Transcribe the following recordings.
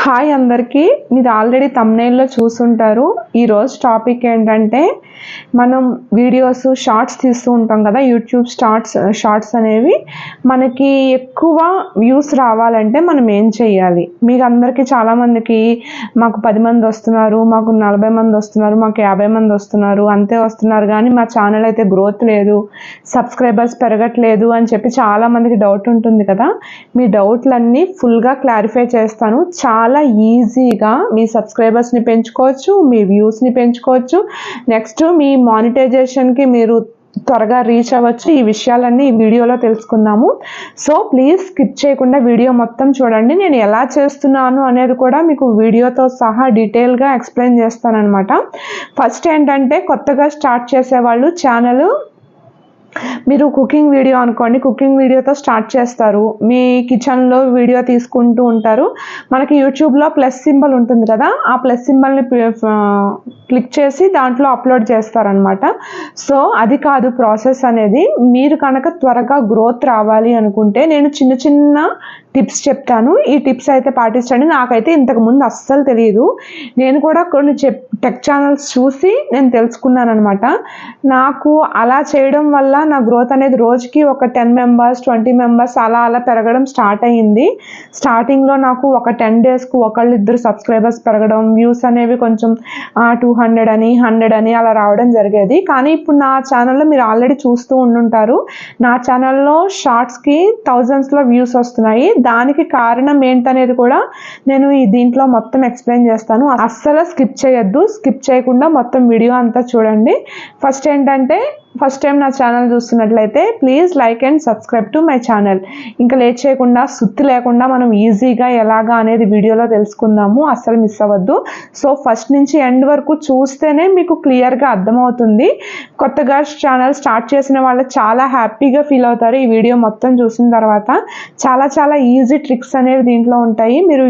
Hi అందరికీ. మీరు already తమ్నైల్లో చూసుంటారు. ఈరోజు టాపిక్ ఏంటంటే మనం వీడియోస్ షార్ట్స్ తీస్తూ ఉంటాం కదా యూట్యూబ్ షార్ట్స్ షార్ట్స్ అనేవి మనకి ఎక్కువ వ్యూస్ రావాలంటే మనం ఏం చేయాలి? మీకు అందరికీ చాలామందికి మాకు పది మంది వస్తున్నారు మాకు నలభై మంది వస్తున్నారు మాకు యాభై మంది వస్తున్నారు అంతే వస్తున్నారు. కానీ మా ఛానల్ అయితే గ్రోత్ లేదు సబ్స్క్రైబర్స్ పెరగట్లేదు అని చెప్పి చాలామందికి డౌట్ ఉంటుంది కదా. మీ డౌట్లన్నీ ఫుల్గా క్లారిఫై చేస్తాను. చాలా ఈజీగా మీ సబ్స్క్రైబర్స్ని పెంచుకోవచ్చు మీ వ్యూస్ని పెంచుకోవచ్చు. నెక్స్ట్ మీ మానిటైజేషన్కి మీరు త్వరగా రీచ్ అవ్వచ్చు. ఈ విషయాలన్నీ ఈ వీడియోలో తెలుసుకుందాము. సో ప్లీజ్ స్కిప్ చేయకుండా వీడియో మొత్తం చూడండి. నేను ఎలా చేస్తున్నాను అనేది కూడా మీకు వీడియోతో సహా డీటెయిల్గా ఎక్స్ప్లెయిన్ చేస్తానమాట ఫస్ట్ ఏంటంటే కొత్తగా స్టార్ట్ చేసేవాళ్ళు ఛానల్ మీరు కుకింగ్ వీడియో అనుకోండి కుకింగ్ వీడియోతో స్టార్ట్ చేస్తారు. మీ కిచెన్లో వీడియో తీసుకుంటూ ఉంటారు. మనకి యూట్యూబ్లో ప్లస్ సింబల్ ఉంటుంది కదా ఆ ప్లస్ సింబల్ని క్లిక్ చేసి దాంట్లో అప్లోడ్ చేస్తారనమాట సో అది కాదు ప్రాసెస్ అనేది. మీరు కనుక త్వరగా గ్రోత్ రావాలి అనుకుంటే నేను చిన్న చిన్న టిప్స్ చెప్తాను. ఈ టిప్స్ అయితే పాటించండి. నాకైతే ఇంతకు ముందు అస్సలు తెలియదు నేను కూడా కొన్ని చెప్ టెక్ ఛానల్స్ చూసి నేను తెలుసుకున్నాను అనమాట నాకు అలా చేయడం వల్ల నా గ్రోత్ అనేది రోజుకి ఒక టెన్ మెంబర్స్ ట్వంటీ మెంబర్స్ అలా అలా పెరగడం స్టార్ట్ అయ్యింది. స్టార్టింగ్లో నాకు ఒక టెన్ డేస్కు ఒకళ్ళు ఇద్దరు సబ్స్క్రైబర్స్ పెరగడం వ్యూస్ అనేవి కొంచెం టూ హండ్రెడ్ అని హండ్రెడ్ అని అలా రావడం జరిగేది. కానీ ఇప్పుడు నా ఛానల్లో మీరు ఆల్రెడీ చూస్తూ ఉండుంటారు. నా ఛానల్లో షార్ట్స్కి థౌజండ్స్లో వ్యూస్ వస్తున్నాయి. దానికి కారణం ఏంటనేది కూడా నేను ఈ దీంట్లో మొత్తం ఎక్స్ప్లెయిన్ చేస్తాను. అస్సలు స్కిప్ చేయొద్దు. స్కిప్ చేయకుండా మొత్తం వీడియో అంతా చూడండి. ఫస్ట్ ఏంటంటే ఫస్ట్ టైం నా ఛానల్ చూస్తున్నట్లయితే please like and subscribe to my channel. ఇంకా లేట్ చేయకుండా సుత్తి లేకుండా మనం ఈజీగా ఎలాగా అనేది వీడియోలో తెలుసుకుందాము. అస్సలు మిస్ అవ్వద్దు. సో ఫస్ట్ నుంచి ఎండ్ వరకు చూస్తేనే మీకు క్లియర్గా అర్థమవుతుంది. కొత్తగా ఛానల్ స్టార్ట్ చేసిన వాళ్ళు చాలా హ్యాపీగా ఫీల్ అవుతారు ఈ వీడియో మొత్తం చూసిన తర్వాత. చాలా చాలా ఈజీ ట్రిక్స్ అనేవి దీంట్లో ఉంటాయి. మీరు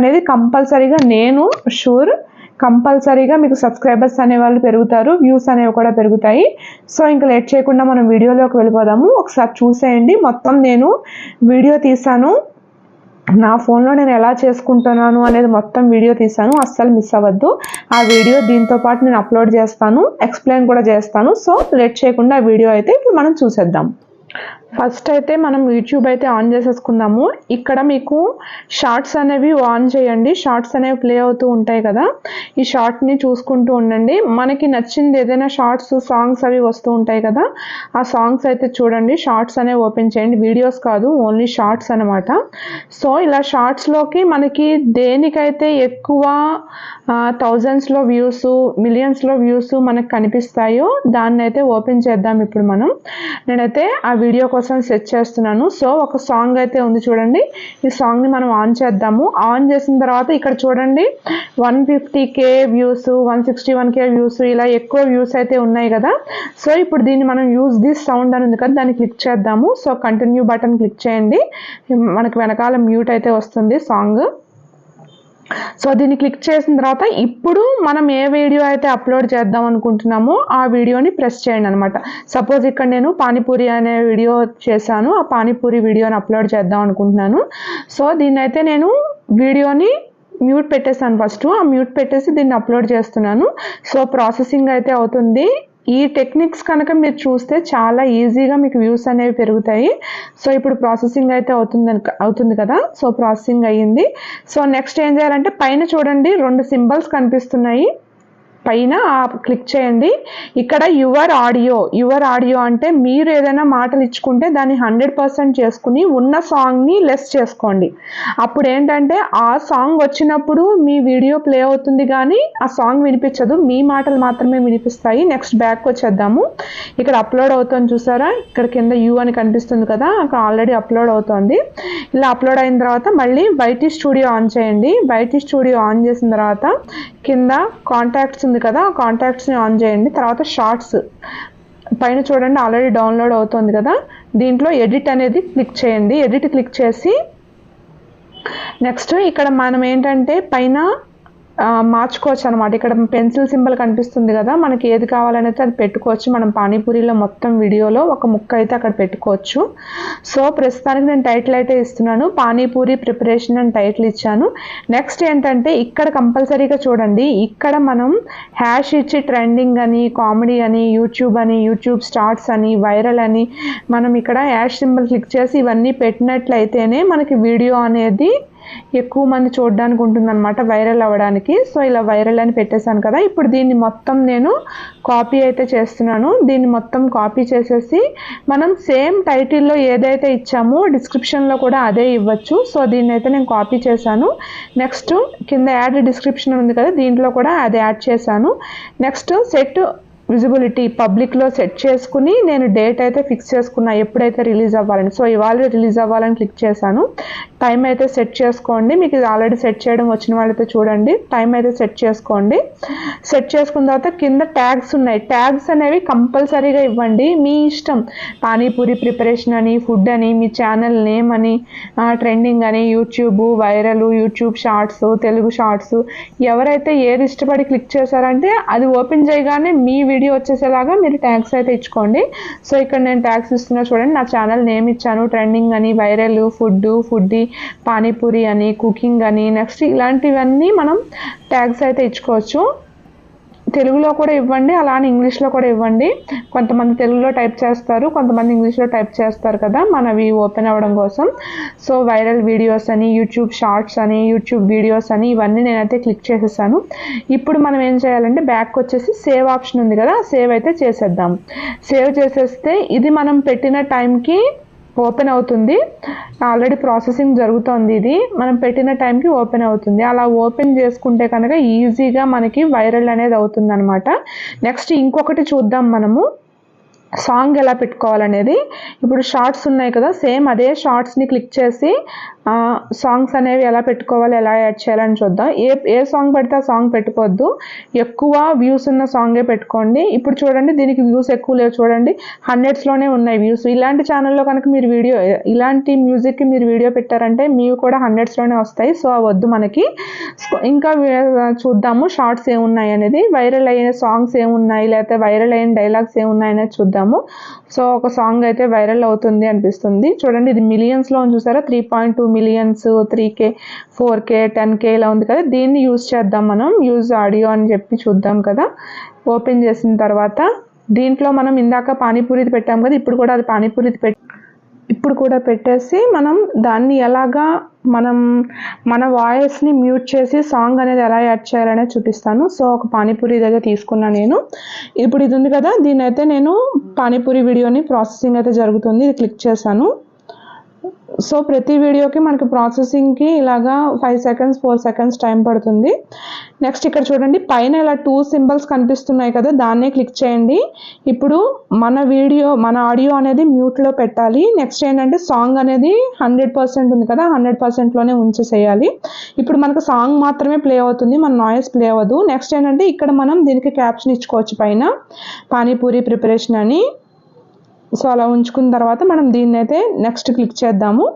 అనేది కంపల్సరీగా నేను షూర్ కంపల్సరీగా మీకు సబ్స్క్రైబర్స్ అనేవాళ్ళు పెరుగుతారు వ్యూస్ అనేవి కూడా పెరుగుతాయి. సో ఇంకా లేట్ చేయకుండా మనం వీడియోలోకి వెళ్ళిపోదాము. ఒకసారి చూసేయండి. మొత్తం నేను వీడియో తీసాను నా ఫోన్లో నేను ఎలా చేసుకుంటున్నాను అనేది మొత్తం వీడియో తీసాను అస్సలు మిస్ అవ్వద్దు. ఆ వీడియో దీంతో పాటు నేను అప్లోడ్ చేస్తాను ఎక్స్ప్లెయిన్ కూడా చేస్తాను. సో లేట్ చేయకుండా ఆ వీడియో అయితే ఇప్పుడు మనం చూసేద్దాం. ఫస్ట్ అయితే మనం యూట్యూబ్ అయితే ఆన్ చేసేసుకుందాము. ఇక్కడ మీకు షార్ట్స్ అనేవి ఆన్ చేయండి. షార్ట్స్ అనేవి ప్లే అవుతూ ఉంటాయి కదా. ఈ షార్ట్ని చూసుకుంటూ ఉండండి. మనకి నచ్చింది ఏదైనా షార్ట్స్ సాంగ్స్ అవి వస్తూ ఉంటాయి కదా. ఆ సాంగ్స్ అయితే చూడండి. షార్ట్స్ అనేవి ఓపెన్ చేయండి. వీడియోస్ కాదు ఓన్లీ షార్ట్స్ అనమాట సో ఇలా షార్ట్స్లోకి మనకి దేనికైతే ఎక్కువ థౌజండ్స్లో వ్యూస్ మిలియన్స్లో వ్యూస్ మనకు కనిపిస్తాయో దాన్ని అయితే ఓపెన్ చేద్దాం ఇప్పుడు మనం. నేనైతే ఆ వీడియో కోసం సెట్ చేస్తున్నాను. సో ఒక సాంగ్ అయితే ఉంది చూడండి. ఈ సాంగ్ని మనం ఆన్ చేద్దాము. ఆన్ చేసిన తర్వాత ఇక్కడ చూడండి. One fifty K views one sixty one K views ఇలా ఎక్కువ వ్యూస్ అయితే ఉన్నాయి కదా. సో ఇప్పుడు దీన్ని మనం యూజ్ దిస్ సౌండ్ అని ఉంది కదా దాన్ని క్లిక్ చేద్దాము. సో కంటిన్యూ బటన్ క్లిక్ చేయండి. మనకు వెనకాల మ్యూట్ అయితే వస్తుంది సాంగ్ సో దీన్ని క్లిక్ చేసిన తర్వాత ఇప్పుడు మనం ఏ వీడియో అయితే అప్లోడ్ చేద్దాం అనుకుంటున్నామో ఆ వీడియోని ప్రెస్ చేయండి అనమాట సపోజ్ ఇక్కడ నేను పానీపూరి అనే వీడియో చేశాను. ఆ పానీపూరి వీడియోని అప్లోడ్ చేద్దాం అనుకుంటున్నాను. సో దీన్ని అయితే నేను వీడియోని మ్యూట్ పెట్టేసాను ఫస్ట్ ఆ మ్యూట్ పెట్టేసి దీన్ని అప్లోడ్ చేస్తున్నాను. సో ప్రాసెసింగ్ అయితే అవుతుంది. ఈ టెక్నిక్స్ కనుక మీరు చూస్తే చాలా ఈజీగా మీకు వ్యూస్ అనేవి పెరుగుతాయి. సో ఇప్పుడు ప్రాసెసింగ్ అయితే అవుతుంది అవుతుంది కదా? సో ప్రాసెసింగ్ అయ్యింది. సో నెక్స్ట్ ఏం చేయాలంటే పైన చూడండి రెండు సింబల్స్ కనిపిస్తున్నాయి. పైన క్లిక్ చేయండి. ఇక్కడ యువర్ ఆడియో. యువర్ ఆడియో అంటే మీరు ఏదైనా మాటలు ఇచ్చుకుంటే దాన్ని హండ్రెడ్ పర్సెంట్ చేసుకుని ఉన్న సాంగ్ని లెస్ చేసుకోండి. అప్పుడు ఏంటంటే ఆ సాంగ్ వచ్చినప్పుడు మీ వీడియో ప్లే అవుతుంది కానీ ఆ సాంగ్ వినిపించదు. మీ మాటలు మాత్రమే వినిపిస్తాయి. Next back వచ్చేద్దాము. ఇక్కడ అప్లోడ్ అవుతుంది చూసారా? ఇక్కడ కింద యూ అని కనిపిస్తుంది కదా? అక్కడ ఆల్రెడీ అప్లోడ్ అవుతుంది. ఇలా అప్లోడ్ అయిన తర్వాత మళ్ళీ బయటి స్టూడియో ఆన్ చేయండి. బయటి స్టూడియో ఆన్ చేసిన తర్వాత కింద కాంటాక్ట్స్ ఉంది కదా కాంటాక్ట్స్ని ఆన్ చేయండి. తర్వాత షార్ట్స్ పైన చూడండి ఆల్రెడీ డౌన్లోడ్ అవుతుంది కదా. దీంట్లో ఎడిట్ అనేది క్లిక్ చేయండి. ఎడిట్ క్లిక్ చేసి నెక్స్ట్ ఇక్కడ మనం ఏంటంటే పైన మార్చుకోవచ్చు అనమాట ఇక్కడ పెన్సిల్ సింబల్ కనిపిస్తుంది కదా మనకి ఏది కావాలనైతే అది పెట్టుకోవచ్చు. మనం పానీపూరిలో మొత్తం వీడియోలో ఒక ముక్క అయితే అక్కడ పెట్టుకోవచ్చు. సో ప్రస్తుతానికి నేను టైటిల్ అయితే ఇస్తున్నాను. పానీపూరి ప్రిపరేషన్ అని టైటిల్ ఇచ్చాను. నెక్స్ట్ ఏంటంటే ఇక్కడ కంపల్సరీగా చూడండి. ఇక్కడ మనం హ్యాష్ ఇచ్చి ట్రెండింగ్ అని కామెడీ అని యూట్యూబ్ అని యూట్యూబ్ స్టార్ట్స్ అని వైరల్ అని మనం ఇక్కడ హ్యాష్ సింబల్ క్లిక్ చేసి ఇవన్నీ పెట్టినట్లయితేనే మనకి వీడియో అనేది ఎక్కువ మంది చూడడానికి ఉంటుందన్నమాట వైరల్ అవ్వడానికి. సో ఇలా వైరల్ అని పెట్టేశాను కదా ఇప్పుడు దీన్ని మొత్తం నేను కాపీ అయితే చేస్తున్నాను. దీన్ని మొత్తం కాపీ చేసేసి మనం సేమ్ టైటిల్లో ఏదైతే ఇచ్చామో డిస్క్రిప్షన్లో కూడా అదే ఇవ్వచ్చు. సో దీన్ని అయితే నేను కాపీ చేశాను. నెక్స్ట్ కింద యాడ్ డిస్క్రిప్షన్ ఉంది కదా దీంట్లో కూడా అది యాడ్ చేశాను. నెక్స్ట్ సెట్ విజిబిలిటీ పబ్లిక్లో సెట్ చేసుకుని నేను డేట్ అయితే ఫిక్స్ చేసుకున్నా ఎప్పుడైతే రిలీజ్ అవ్వాలని. సో ఇవాళ రిలీజ్ అవ్వాలని క్లిక్ చేశాను. టైం అయితే సెట్ చేసుకోండి. మీకు ఇది ఆల్రెడీ సెట్ చేయడం వచ్చిన వాళ్ళైతే చూడండి. టైం అయితే సెట్ చేసుకోండి. సెట్ చేసుకున్న తర్వాత కింద ట్యాగ్స్ ఉన్నాయి. ట్యాగ్స్ అనేవి కంపల్సరీగా ఇవ్వండి. మీ ఇష్టం. పానీపూరి ప్రిపరేషన్ అని ఫుడ్ అని మీ ఛానల్ నేమ్ అని ట్రెండింగ్ అని YouTube viral YouTube shorts Telugu shorts ఎవరైతే ఏది ఇష్టపడి క్లిక్ చేశారంటే అది ఓపెన్ చేయగానే మీ వీడియో వచ్చేసేలాగా మీరు ట్యాగ్స్ అయితే ఇచ్చుకోండి. సో ఇక్కడ నేను ట్యాగ్స్ ఇస్తున్నా చూడండి. నా ఛానల్ నేమ్ ఇచ్చాను. ట్రెండింగ్ అని వైరల్ ఫుడ్ ఫుడ్డీ పానీపూరి అని కుకింగ్ అని నెక్స్ట్ ఇలాంటివన్నీ మనం ట్యాగ్స్ అయితే ఇచ్చుకోవచ్చు. తెలుగులో కూడా ఇవ్వండి అలానే ఇంగ్లీష్లో కూడా ఇవ్వండి. కొంతమంది తెలుగులో టైప్ చేస్తారు కొంతమంది ఇంగ్లీష్లో టైప్ చేస్తారు కదా మనవి ఓపెన్ అవ్వడం కోసం. సో వైరల్ వీడియోస్ అని యూట్యూబ్ షార్ట్స్ అని యూట్యూబ్ వీడియోస్ అని ఇవన్నీ నేనైతే క్లిక్ చేసేసాను. ఇప్పుడు మనం ఏం చేయాలంటే బ్యాక్ వచ్చేసి సేవ్ ఆప్షన్ ఉంది కదా సేవ్ అయితే చేసేద్దాం. సేవ్ చేసేస్తే ఇది మనం పెట్టిన టైంకి ఓపెన్ అవుతుంది. ఆల్రెడీ ప్రాసెసింగ్ జరుగుతోంది ఇది. మనం పెట్టిన టైంకి ఓపెన్ అవుతుంది. అలా ఓపెన్ చేసుకుంటే కనుక ఈజీగా మనకి వైరల్ అనేది అవుతుంది అనమాట నెక్స్ట్ ఇంకొకటి చూద్దాం మనము. సాంగ్ ఎలా పెట్టుకోవాలనేది. ఇప్పుడు షార్ట్స్ ఉన్నాయి కదా సేమ్ అదే షార్ట్స్ని క్లిక్ చేసి సాంగ్స్ అనేవి ఎలా పెట్టుకోవాలి ఎలా యాడ్ చేయాలని చూద్దాం. ఏ ఏ సాంగ్ పెడితే ఆ సాంగ్ పెట్టుకోవద్దు ఎక్కువ వ్యూస్ ఉన్న సాంగే పెట్టుకోండి. ఇప్పుడు చూడండి దీనికి వ్యూస్ ఎక్కువ లేవు చూడండి. హండ్రెడ్స్లోనే ఉన్నాయి వ్యూస్ ఇలాంటి ఛానల్లో కనుక మీరు వీడియో ఇలాంటి మ్యూజిక్కి మీరు వీడియో పెట్టారంటే మీవి కూడా హండ్రెడ్స్లోనే వస్తాయి. సో వద్దు మనకి. ఇంకా చూద్దాము షార్ట్స్ ఏమున్నాయి అనేది. వైరల్ అయిన సాంగ్స్ ఏమున్నాయి లేకపోతే వైరల్ అయిన డైలాగ్స్ ఏమున్నాయి అనేది చూద్దాము. సో ఒక సాంగ్ అయితే వైరల్ అవుతుంది అనిపిస్తుంది. చూడండి ఇది మిలియన్స్లో చూసారా? Three point two millions three K four K ten K ఇలా ఉంది కదా దీన్ని యూజ్ చేద్దాం మనం యూజ్ ఆడియో అని చెప్పి చూద్దాం కదా. ఓపెన్ చేసిన తర్వాత దీంట్లో మనం ఇందాక పానీపూరిది పెట్టాం కదా ఇప్పుడు కూడా అది పానీపూరిది పెట్టి ఇప్పుడు కూడా పెట్టేసి మనం దాన్ని ఎలాగా మనం మన వాయిస్ని మ్యూట్ చేసి సాంగ్ అనేది ఎలా యాడ్ చేయాలనేది చూపిస్తాను. సో ఒక పానీపూరి దగ్గర తీసుకున్నా నేను. ఇప్పుడు ఇది ఉంది కదా దీని అయితే నేను పానీపూరి వీడియోని ప్రాసెసింగ్ అయితే జరుగుతుంది ఇది క్లిక్ చేశాను. సో ప్రతి వీడియోకి మనకి ప్రాసెసింగ్కి ఇలాగా five seconds four seconds time పడుతుంది. నెక్స్ట్ ఇక్కడ చూడండి పైన ఇలా టూ సింబల్స్ కనిపిస్తున్నాయి కదా దాన్నే క్లిక్ చేయండి. ఇప్పుడు మన వీడియో మన ఆడియో అనేది మ్యూట్లో పెట్టాలి. నెక్స్ట్ ఏంటంటే సాంగ్ అనేది హండ్రెడ్ పర్సెంట్ ఉంది కదా హండ్రెడ్ పర్సెంట్లోనే ఉంచేసేయాలి. ఇప్పుడు మనకు సాంగ్ మాత్రమే ప్లే అవుతుంది మన నాయిస్ ప్లే అవ్వదు. నెక్స్ట్ ఏంటంటే ఇక్కడ మనం దీనికి క్యాప్షన్ ఇచ్చుకోవచ్చు పైన. పానీపూరి ప్రిపరేషన్ అని. సో అలా ఉంచుకున్న తర్వాత మనం దీన్ని అయితే నెక్స్ట్ క్లిక్ చేద్దాము.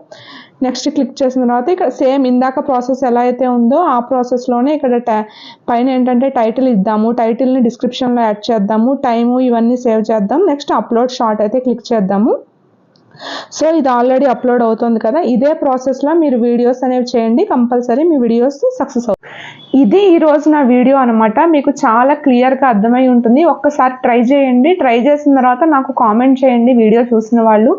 నెక్స్ట్ క్లిక్ చేసిన తర్వాత ఇక్కడ సేమ్ ఇందాక ప్రాసెస్ ఎలా అయితే ఉందో ఆ ప్రాసెస్లోనే ఇక్కడ టై పైన ఏంటంటే టైటిల్ ఇద్దాము. టైటిల్ని డిస్క్రిప్షన్లో యాడ్ చేద్దాము. టైము ఇవన్నీ సేవ్ చేద్దాం. నెక్స్ట్ అప్లోడ్ షార్ట్ అయితే క్లిక్ చేద్దాము. సో ఇది ఆల్రెడీ అప్లోడ్ అవుతుంది కదా. ఇదే ప్రాసెస్లో మీరు వీడియోస్ అనేవి చేయండి. కంపల్సరీ మీ వీడియోస్ సక్సెస్ అవుతుంది ఇది ఈరోజు నా వీడియో అనమాట మీకు చాలా క్లియర్గా అర్థమై ఉంటుంది. ఒక్కసారి ట్రై చేయండి. ట్రై చేసిన తర్వాత నాకు కామెంట్ చేయండి వీడియో చూసిన వాళ్ళు.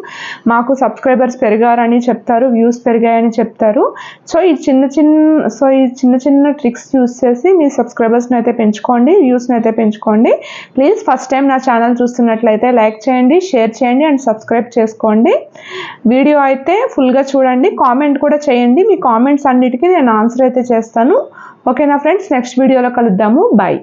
మాకు సబ్స్క్రైబర్స్ పెరిగారని చెప్తారు వ్యూస్ పెరిగాయని చెప్తారు. సో ఈ చిన్న చిన్న సో ఈ చిన్న చిన్న ట్రిక్స్ యూస్ చేసి మీ సబ్స్క్రైబర్స్ని అయితే పెంచుకోండి వ్యూస్ని అయితే పెంచుకోండి. ప్లీజ్ ఫస్ట్ టైం నా ఛానల్ చూస్తున్నట్లయితే లైక్ చేయండి షేర్ చేయండి అండ్ సబ్స్క్రైబ్ చేసుకోండి. వీడియో అయితే ఫుల్గా చూడండి. కామెంట్ కూడా చేయండి. మీ కామెంట్స్ అన్నిటికీ నేను ఆన్సర్ అయితే చేస్తాను. ఓకేనా ఫ్రెండ్స్ నెక్స్ట్ వీడియోలో కలుద్దాము. బాయ్